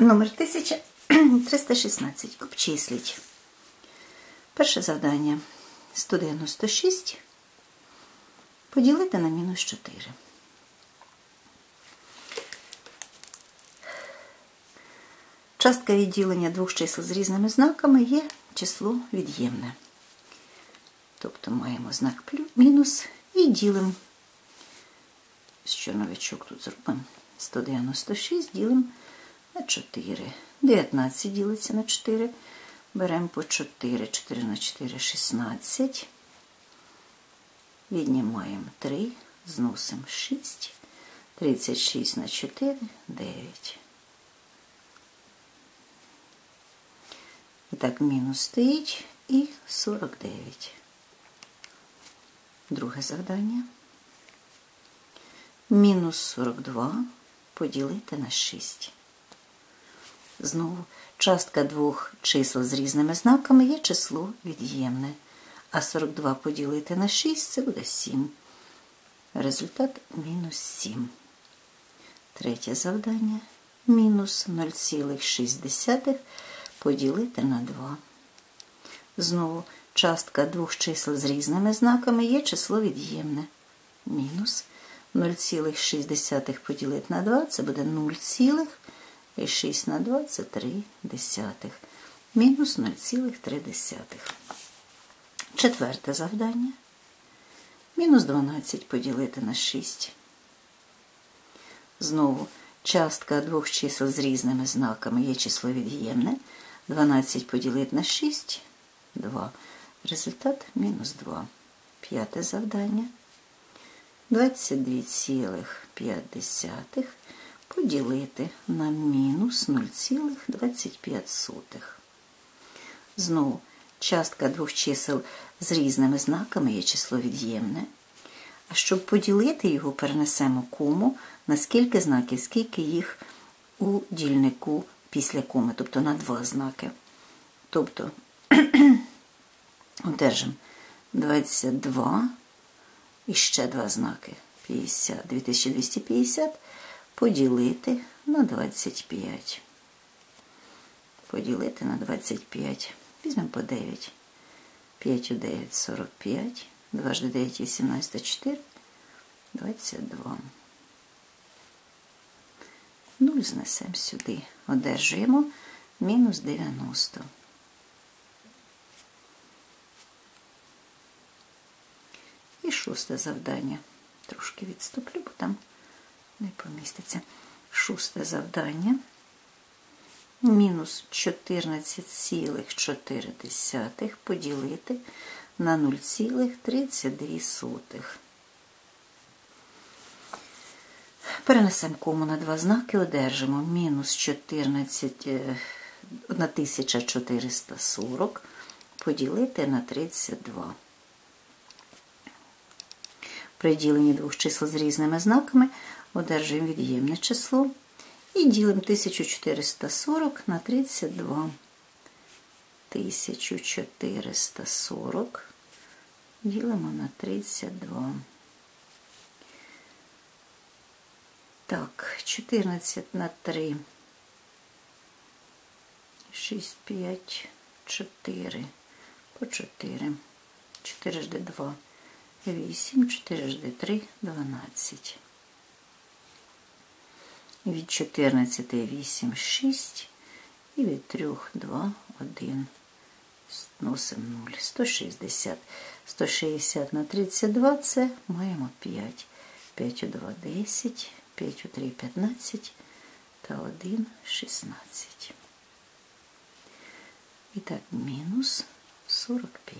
Номер 1316. Обчисліть. Перше завдання 196 поділити на мінус 4. Частка відділення двох чисел з різними знаками є число від'ємне. Тобто маємо знак мінус і ділимо. Що новичок тут зробимо? 196 ділимо на 4. 19 ділиться на 4. Беремо по 4, 4 на 4, 16. Віднімаємо 3, зносимо 6. 36 на 4, 9. І так, мінус стоїть і 49. Друге завдання. Мінус 42 поділити на 6. Знову частка двох чисел з різними знаками є число від'ємне. А 42 поділити на 6 це буде 7. Результат мінус 7. Третє завдання. Мінус 0,6 поділити на 2. Знову частка двох чисел з різними знаками є число від'ємне. Мінус 0,6 поділити на 2 це буде 0, і 6 на 2 це 3 десятих. Мінус 0,3. Четверте завдання. Мінус 12 поділити на 6. Знову частка двох чисел з різними знаками є число від'ємне. 12 поділити на 6 2. Результат мінус 2. П'яте завдання. 22,5 поділити на мінус 0,25. Знову частка двох чисел з різними знаками є число від'ємне. А щоб поділити його, перенесемо кому на скільки знаків, скільки їх у дільнику після коми, тобто на два знаки. Тобто одержимо 22 і ще два знаки 50, 2250 поділити на 25. Поділити на 25. Візьмемо по 9. 5 у 9 45. 2 ж 9 18 4. 22. 0 знесемо сюди. Одержуємо мінус 90. І шосте завдання. Трошки відступлю, бо там не поміститься. Шосте завдання. Мінус 14,4 поділити на 0,32. Перенесемо кому на два знаки, одержимо мінус 14 на 1440 поділити на 32. При діленні двох чисел з різними знаками одержуємо від'ємне число і ділимо 1440 на 32. 1440 ділимо на 32. Так, 14 на 3. 6, 5, 4. По 4. 4 жди 2. 8, 4 жди 3, 12. Від 14 8, 6. І від 3, 2, 1. Зносимо 0. 160. 160 на 32 це маємо 5. 5 у 2 – 10. 5 у 3 – 15. Та 1 – 16. І так, мінус 45.